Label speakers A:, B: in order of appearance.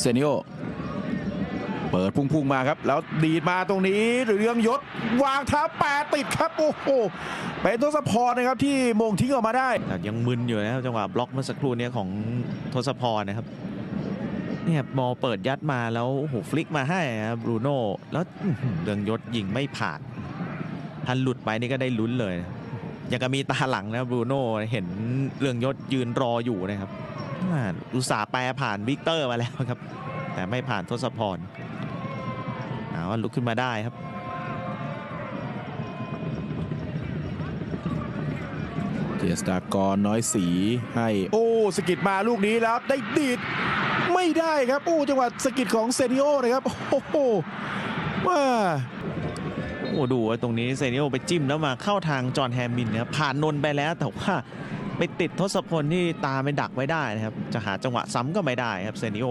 A: เซนิโอเปิดพุ่งๆมาครับ แล้วดีดมาตรงนี้เรืองยศวางเท้าแปรติดครับโอ้โหเป็นทศพรนะครับที่มงทิ้งออกมาได้
B: แต่ยังมึนอยู่นะครับจังหวะบล็อกเมื่อสักครู่นี้ของทศพรนะครับเนี่ยบอเปิดยัดมาแล้วโหฟลิกมาให้ครับบรูโน่แล้วเรืองยศยิงไม่ผ่านทันหลุดไปนี่ก็ได้ลุ้นเลยยังก็มีตาหลังนะบรูโน่เห็นเรืองยศยืนรออยู่นะครับ อ่าอุตส่าห์แปรผ่านวิกเตอร์มาแล้วครับ แต่ไม่ผ่านทศพรเอาว่าลุกขึ้นมาได้ครับ
A: เจษฎากรน้อยสีให้โอ้สกิดมาลูกนี้แล้วได้ดีดไม่ได้ครับโอ้จังหวะสกิดของเซนิโอนะครับโอ้โหว่า
B: โอ้ดูว่าตรงนี้เซนิโอไปจิ้มแล้วมาเข้าทางจอห์นแฮมมินนะครับผ่านนนท์ไปแล้วแต่ว่า ไปติดทศพลที่ตามไปดักไว้ได้นะครับ จะหาจังหวะซ้ำก็ไม่ได้ครับเซนิโอ